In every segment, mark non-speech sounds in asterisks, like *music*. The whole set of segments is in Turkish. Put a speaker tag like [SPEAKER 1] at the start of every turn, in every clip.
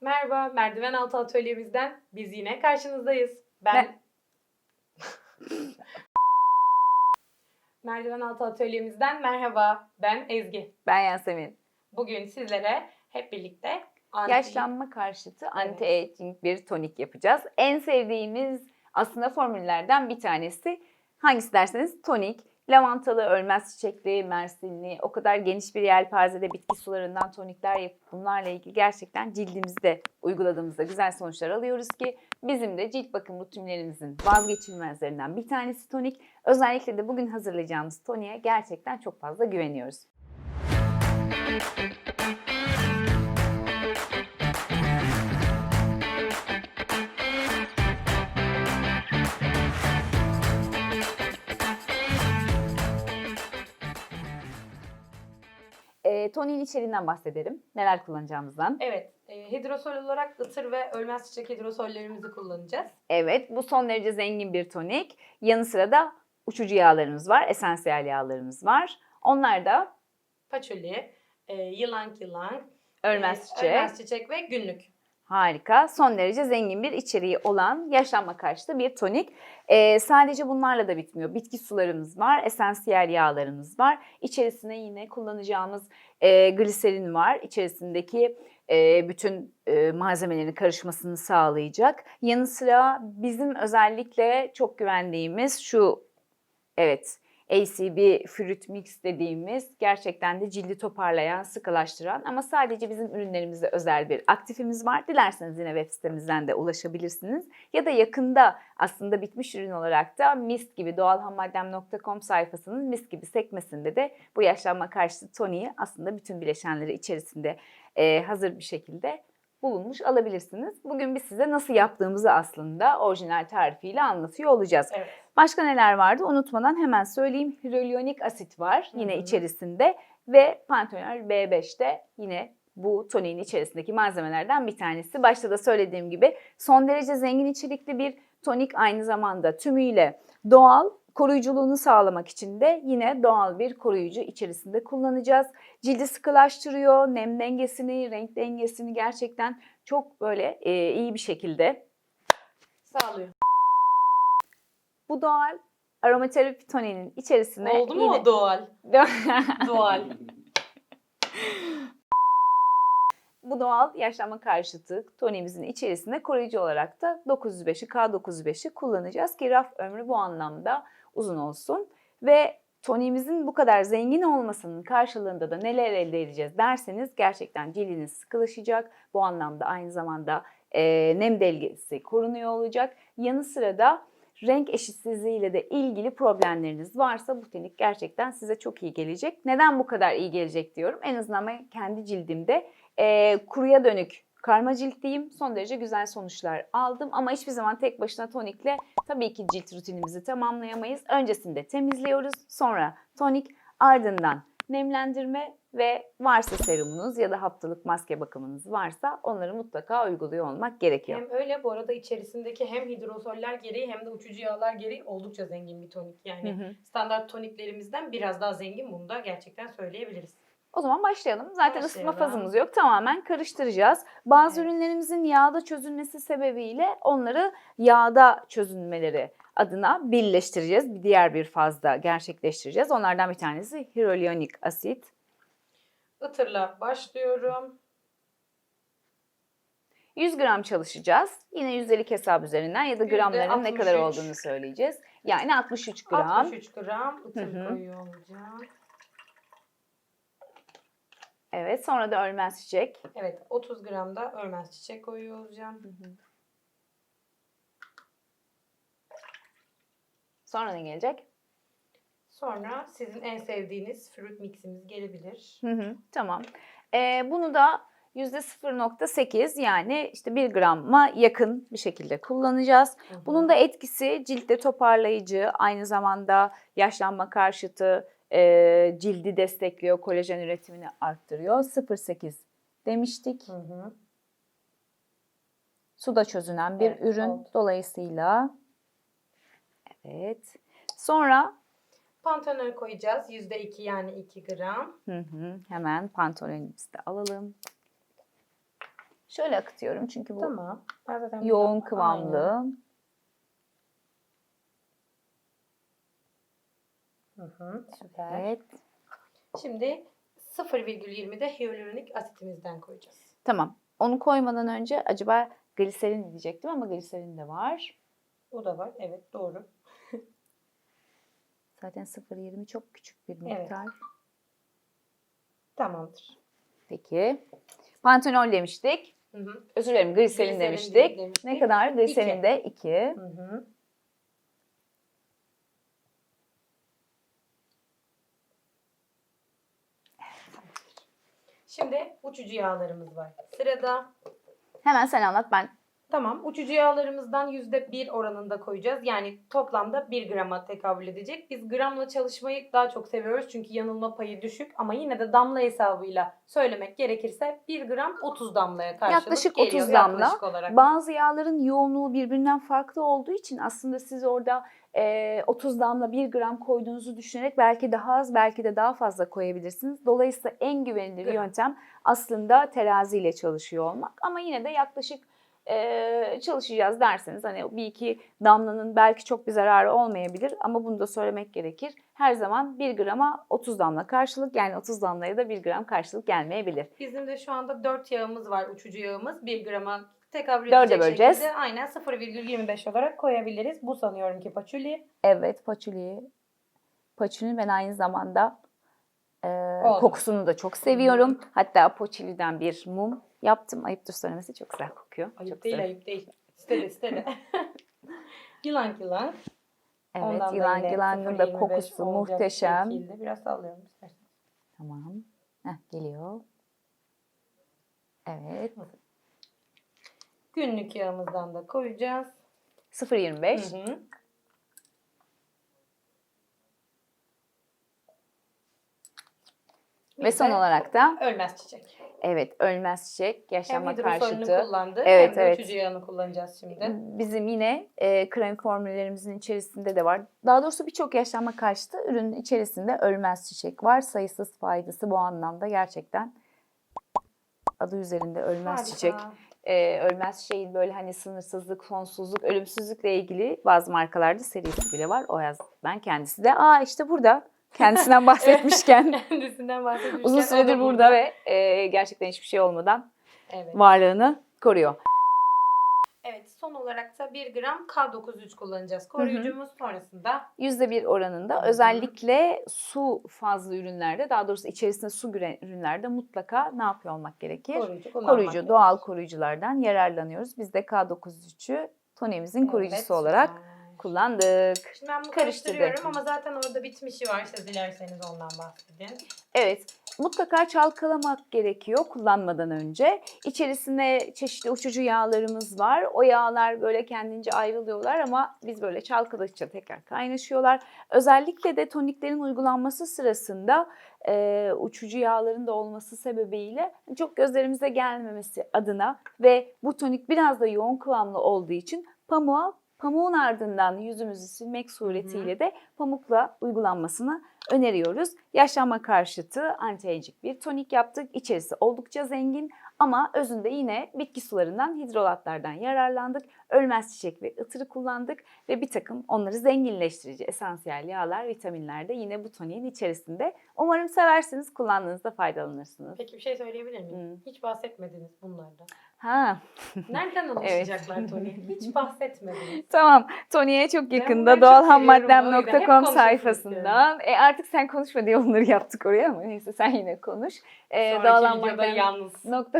[SPEAKER 1] Merhaba, merdiven altı atölyemizden biz yine karşınızdayız. Ben... *laughs* merdiven altı atölyemizden merhaba, ben Ezgi.
[SPEAKER 2] Ben Yasemin.
[SPEAKER 1] Bugün sizlere hep birlikte anti-
[SPEAKER 2] Yaşlanma karşıtı anti-aging bir tonik yapacağız. En sevdiğimiz aslında formüllerden bir tanesi. Hangisi derseniz tonik. Lavantalı, ölmez çiçekli, mersinli, o kadar geniş bir yelpazede bitki sularından tonikler yapıp bunlarla ilgili gerçekten cildimizde uyguladığımızda güzel sonuçlar alıyoruz ki bizim de cilt bakım rutinlerimizin vazgeçilmezlerinden bir tanesi tonik. Özellikle de bugün hazırlayacağımız toniğe gerçekten çok fazla güveniyoruz. E, toniğin içeriğinden bahsedelim. Neler kullanacağımızdan.
[SPEAKER 1] Evet, e, hidrosol olarak ıtır ve ölmez çiçek hidrosollerimizi kullanacağız.
[SPEAKER 2] Evet, bu son derece zengin bir tonik. Yanı sıra da uçucu yağlarımız var, esansiyel yağlarımız var. Onlar da
[SPEAKER 1] Paçoli, e, yılan yılan,
[SPEAKER 2] ölmez
[SPEAKER 1] e,
[SPEAKER 2] çiçek.
[SPEAKER 1] ölmez çiçek ve günlük.
[SPEAKER 2] Harika. Son derece zengin bir içeriği olan yaşlanma karşıtı bir tonik. Ee, sadece bunlarla da bitmiyor. Bitki sularımız var, esansiyel yağlarımız var. İçerisine yine kullanacağımız e, gliserin var. İçerisindeki e, bütün e, malzemelerin karışmasını sağlayacak. Yanı sıra bizim özellikle çok güvendiğimiz şu evet ACB Fruit Mix dediğimiz gerçekten de cildi toparlayan, sıkılaştıran ama sadece bizim ürünlerimizde özel bir aktifimiz var. Dilerseniz yine web sitemizden de ulaşabilirsiniz. Ya da yakında aslında bitmiş ürün olarak da Mist gibi doğalhammaddem.com sayfasının Mist gibi sekmesinde de bu yaşlanma karşıtı toniği aslında bütün bileşenleri içerisinde hazır bir şekilde bulunmuş alabilirsiniz. Bugün biz size nasıl yaptığımızı aslında orijinal tarifiyle anlatıyor olacağız.
[SPEAKER 1] Evet.
[SPEAKER 2] Başka neler vardı unutmadan hemen söyleyeyim. Hyaluronik asit var yine
[SPEAKER 1] Hı hı.
[SPEAKER 2] içerisinde ve Panthenol B5 de yine bu toniğin içerisindeki malzemelerden bir tanesi. Başta da söylediğim gibi son derece zengin içerikli bir tonik aynı zamanda tümüyle doğal koruyuculuğunu sağlamak için de yine doğal bir koruyucu içerisinde kullanacağız. Cildi sıkılaştırıyor, nem dengesini, renk dengesini gerçekten çok böyle e, iyi bir şekilde
[SPEAKER 1] Sağlıyor.
[SPEAKER 2] bu doğal aromaterapi toniğinin içerisine
[SPEAKER 1] Oldu mu
[SPEAKER 2] yine...
[SPEAKER 1] o doğal? *laughs* Doğal. *laughs*
[SPEAKER 2] bu doğal yaşlanma karşıtı toniğimizin içerisinde koruyucu olarak da 905'i K905'i kullanacağız ki raf ömrü bu anlamda uzun olsun. Ve toniğimizin bu kadar zengin olmasının karşılığında da neler elde edeceğiz derseniz gerçekten cildiniz sıkılaşacak. Bu anlamda aynı zamanda e, nem dengesi korunuyor olacak. Yanı sıra da renk eşitsizliğiyle de ilgili problemleriniz varsa bu tonik gerçekten size çok iyi gelecek. Neden bu kadar iyi gelecek diyorum. En azından ben kendi cildimde e, kuruya dönük karma ciltliyim. Son derece güzel sonuçlar aldım ama hiçbir zaman tek başına tonikle tabii ki cilt rutinimizi tamamlayamayız. Öncesinde temizliyoruz, sonra tonik, ardından nemlendirme ve varsa serumunuz ya da haftalık maske bakımınız varsa onları mutlaka uyguluyor olmak gerekiyor.
[SPEAKER 1] Hem öyle bu arada içerisindeki hem hidrosoller gereği hem de uçucu yağlar gereği oldukça zengin bir tonik. Yani
[SPEAKER 2] Hı hı.
[SPEAKER 1] standart toniklerimizden biraz daha zengin bunu da gerçekten söyleyebiliriz.
[SPEAKER 2] O zaman başlayalım. Zaten ısıtma
[SPEAKER 1] Başlayalım.
[SPEAKER 2] fazımız yok. Tamamen karıştıracağız. Bazı
[SPEAKER 1] Evet.
[SPEAKER 2] ürünlerimizin yağda çözülmesi sebebiyle onları yağda çözünmeleri adına birleştireceğiz. Bir diğer bir fazda gerçekleştireceğiz. Onlardan bir tanesi hyaluronik asit.
[SPEAKER 1] Itırla başlıyorum.
[SPEAKER 2] 100 gram çalışacağız. Yine yüzdelik hesap üzerinden ya da gramların ne kadar
[SPEAKER 1] 63.
[SPEAKER 2] olduğunu söyleyeceğiz. Yani 63 gram.
[SPEAKER 1] 63 gram ıtır
[SPEAKER 2] Hı hı.
[SPEAKER 1] koyuyor olacağım.
[SPEAKER 2] Evet sonra da ölmez çiçek.
[SPEAKER 1] Evet 30 gram da örmez çiçek koyuyor olacağım.
[SPEAKER 2] Sonra ne gelecek?
[SPEAKER 1] Sonra sizin en sevdiğiniz fruit miximiz gelebilir.
[SPEAKER 2] Hı hı, tamam. Ee, bunu da %0.8 yani işte 1 grama yakın bir şekilde kullanacağız.
[SPEAKER 1] Hı hı.
[SPEAKER 2] Bunun da etkisi ciltte toparlayıcı, aynı zamanda yaşlanma karşıtı, e, cildi destekliyor, kolajen üretimini arttırıyor. 0.8 demiştik.
[SPEAKER 1] Hı hı.
[SPEAKER 2] Suda çözünen bir
[SPEAKER 1] Evet,
[SPEAKER 2] ürün
[SPEAKER 1] oldu.
[SPEAKER 2] dolayısıyla. Evet. Sonra
[SPEAKER 1] Pantenol koyacağız. %2 yani 2 gram.
[SPEAKER 2] hı hı, hemen pantolonimizi de alalım. Şöyle akıtıyorum çünkü bu
[SPEAKER 1] Tamam.
[SPEAKER 2] Yoğun kıvamlı.
[SPEAKER 1] Aynen. Hı hı, süper.
[SPEAKER 2] Evet.
[SPEAKER 1] Şimdi 0,20'de hyaluronik asitimizden koyacağız.
[SPEAKER 2] Tamam. Onu koymadan önce acaba gliserin diyecektim ama gliserin de var.
[SPEAKER 1] O da var. Evet doğru. *laughs*
[SPEAKER 2] Zaten 0.20 çok küçük bir
[SPEAKER 1] Evet.
[SPEAKER 2] miktar.
[SPEAKER 1] Tamamdır.
[SPEAKER 2] Peki. Pantenol demiştik.
[SPEAKER 1] Hı hı.
[SPEAKER 2] Özür dilerim gliserin,
[SPEAKER 1] Gliserin
[SPEAKER 2] demiştik.
[SPEAKER 1] demiştik.
[SPEAKER 2] Ne kadar? Gliserin
[SPEAKER 1] İki.
[SPEAKER 2] de 2.
[SPEAKER 1] Hı hı. Şimdi uçucu yağlarımız var. Sırada
[SPEAKER 2] Hemen sen anlat ben.
[SPEAKER 1] Tamam. Uçucu yağlarımızdan %1 oranında koyacağız. Yani toplamda 1 grama tekabül edecek. Biz gramla çalışmayı daha çok seviyoruz. Çünkü yanılma payı düşük. Ama yine de damla hesabıyla söylemek gerekirse 1 gram 30 damlaya karşılık
[SPEAKER 2] Yaklaşık
[SPEAKER 1] geliyor.
[SPEAKER 2] 30 damla.
[SPEAKER 1] Yaklaşık olarak.
[SPEAKER 2] Bazı yağların yoğunluğu birbirinden farklı olduğu için aslında siz orada e, 30 damla 1 gram koyduğunuzu düşünerek belki daha az belki de daha fazla koyabilirsiniz. Dolayısıyla en güvenilir
[SPEAKER 1] Gram.
[SPEAKER 2] yöntem aslında teraziyle çalışıyor olmak. Ama yine de yaklaşık e, çalışacağız derseniz hani bir iki damlanın belki çok bir zararı olmayabilir ama bunu da söylemek gerekir. Her zaman 1 grama 30 damla karşılık yani 30 damlaya da 1 gram karşılık gelmeyebilir.
[SPEAKER 1] Bizim de şu anda 4 yağımız var. Uçucu yağımız. 1 grama tekabül
[SPEAKER 2] Dörde
[SPEAKER 1] edecek
[SPEAKER 2] böleceğiz.
[SPEAKER 1] şekilde aynen 0,25 olarak koyabiliriz. Bu sanıyorum ki paçuli.
[SPEAKER 2] Evet paçuli. Paçuli ben aynı zamanda e,
[SPEAKER 1] Oldu.
[SPEAKER 2] kokusunu da çok seviyorum. Hatta poçiliden bir mum yaptım. Ayıptır söylemesi çok güzel kokuyor.
[SPEAKER 1] Ayıp
[SPEAKER 2] çok
[SPEAKER 1] değil
[SPEAKER 2] güzel.
[SPEAKER 1] ayıp değil. İstedi istedi. *laughs* yılan yılan.
[SPEAKER 2] Evet
[SPEAKER 1] Ondan da
[SPEAKER 2] yılan yılanın da
[SPEAKER 1] 0.25
[SPEAKER 2] kokusu muhteşem.
[SPEAKER 1] şekilde. Biraz sallıyorum istersen.
[SPEAKER 2] Tamam. Heh, geliyor. Evet.
[SPEAKER 1] Günlük yağımızdan da koyacağız.
[SPEAKER 2] 0.25.
[SPEAKER 1] Hı hı.
[SPEAKER 2] Ve son olarak da
[SPEAKER 1] ölmez çiçek.
[SPEAKER 2] evet ölmez çiçek
[SPEAKER 1] Hem
[SPEAKER 2] yaşama
[SPEAKER 1] hidrosolünü
[SPEAKER 2] karşıtı.
[SPEAKER 1] kullandık
[SPEAKER 2] Evet,
[SPEAKER 1] hem
[SPEAKER 2] evet.
[SPEAKER 1] uçucu yağını kullanacağız şimdi.
[SPEAKER 2] Bizim yine e, krem formüllerimizin içerisinde de var. Daha doğrusu birçok yaşlanma karşıtı ürünün içerisinde ölmez çiçek var. Sayısız faydası bu anlamda gerçekten adı üzerinde ölmez
[SPEAKER 1] Harika.
[SPEAKER 2] çiçek. E, ölmez şeyin böyle hani sınırsızlık, sonsuzluk, ölümsüzlükle ilgili bazı markalarda serisi bile var. O yazdan kendisi de aa işte burada kendisinden *laughs* bahsetmişken *laughs*
[SPEAKER 1] Kendisinden bahsetmişken
[SPEAKER 2] uzun süredir burada ve e, gerçekten hiçbir şey olmadan
[SPEAKER 1] Evet.
[SPEAKER 2] varlığını koruyor.
[SPEAKER 1] Son olarak da 1 gram K93 kullanacağız. Koruyucumuz sonrasında
[SPEAKER 2] %1 oranında
[SPEAKER 1] Hı hı.
[SPEAKER 2] özellikle su fazlı ürünlerde daha doğrusu içerisinde su giren ürünlerde mutlaka ne yapıyor olmak gerekir?
[SPEAKER 1] koruyucu
[SPEAKER 2] Koruyucu,
[SPEAKER 1] gerekiyor.
[SPEAKER 2] doğal koruyuculardan yararlanıyoruz. Biz de K93'ü tonemizin
[SPEAKER 1] Evet,
[SPEAKER 2] koruyucusu olarak kullandık.
[SPEAKER 1] Şimdi ben bunu karıştırıyorum ama zaten orada bitmişi var. Siz dilerseniz ondan bahsedin.
[SPEAKER 2] Evet, mutlaka çalkalamak gerekiyor kullanmadan önce. İçerisinde çeşitli uçucu yağlarımız var. O yağlar böyle kendince ayrılıyorlar ama biz böyle çalkaladıkça tekrar kaynaşıyorlar. Özellikle de toniklerin uygulanması sırasında e, uçucu yağların da olması sebebiyle çok gözlerimize gelmemesi adına ve bu tonik biraz da yoğun kıvamlı olduğu için pamuğa pamuğun ardından yüzümüzü silmek suretiyle de pamukla uygulanmasını öneriyoruz. Yaşlanma karşıtı anti-aging bir tonik yaptık. İçerisi oldukça zengin ama özünde yine bitki sularından, hidrolatlardan yararlandık. Ölmez çiçek ve ıtırı kullandık ve bir takım onları zenginleştirici esansiyel yağlar, vitaminler de yine bu toniğin içerisinde. Umarım seversiniz, kullandığınızda faydalanırsınız.
[SPEAKER 1] Peki bir şey söyleyebilir miyim?
[SPEAKER 2] Hmm.
[SPEAKER 1] Hiç bahsetmediniz bunlardan.
[SPEAKER 2] Ha, *laughs*
[SPEAKER 1] Nereden ulaşacaklar Tony? Hiç *laughs* bahsetmediniz.
[SPEAKER 2] tamam. Toniğe çok yakında doğalhammaddem.com sayfasından. E artık sen konuşma diye onları yaptık oraya ama neyse sen yine konuş. E,
[SPEAKER 1] Sonraki
[SPEAKER 2] Doğal
[SPEAKER 1] videoda
[SPEAKER 2] Hammaddem-
[SPEAKER 1] yalnız.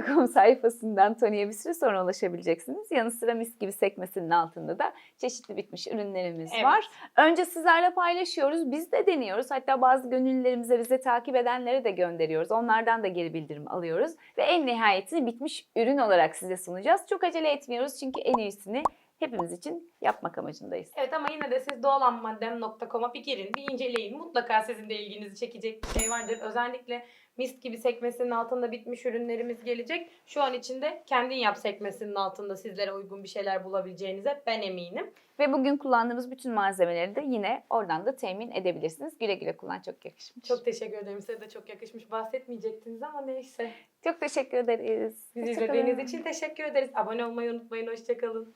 [SPEAKER 2] .com sayfasından Tony'ye bir süre sonra ulaşabileceksiniz. Yanı sıra mis gibi sekmesinin altında da çeşitli bitmiş ürünlerimiz
[SPEAKER 1] Evet.
[SPEAKER 2] var. Önce sizlerle paylaşıyoruz. Biz de deniyoruz. Hatta bazı gönüllülerimize bize takip edenlere de gönderiyoruz. Onlardan da geri bildirim alıyoruz. Ve en nihayetini bitmiş ürün olarak size sunacağız. Çok acele etmiyoruz çünkü en iyisini hepimiz için yapmak amacındayız.
[SPEAKER 1] Evet ama yine de siz doğalanmaddem.com'a bir girin, bir inceleyin. Mutlaka sizin de ilginizi çekecek bir şey vardır. Özellikle mist gibi sekmesinin altında bitmiş ürünlerimiz gelecek. Şu an içinde kendin yap sekmesinin altında sizlere uygun bir şeyler bulabileceğinize ben eminim.
[SPEAKER 2] Ve bugün kullandığımız bütün malzemeleri de yine oradan da temin edebilirsiniz. Güle güle kullan çok yakışmış.
[SPEAKER 1] Çok teşekkür ederim. Size de çok yakışmış. Bahsetmeyecektiniz ama neyse.
[SPEAKER 2] çok teşekkür ederiz.
[SPEAKER 1] Bizi izlediğiniz için teşekkür ederiz. Abone olmayı unutmayın. Hoşçakalın.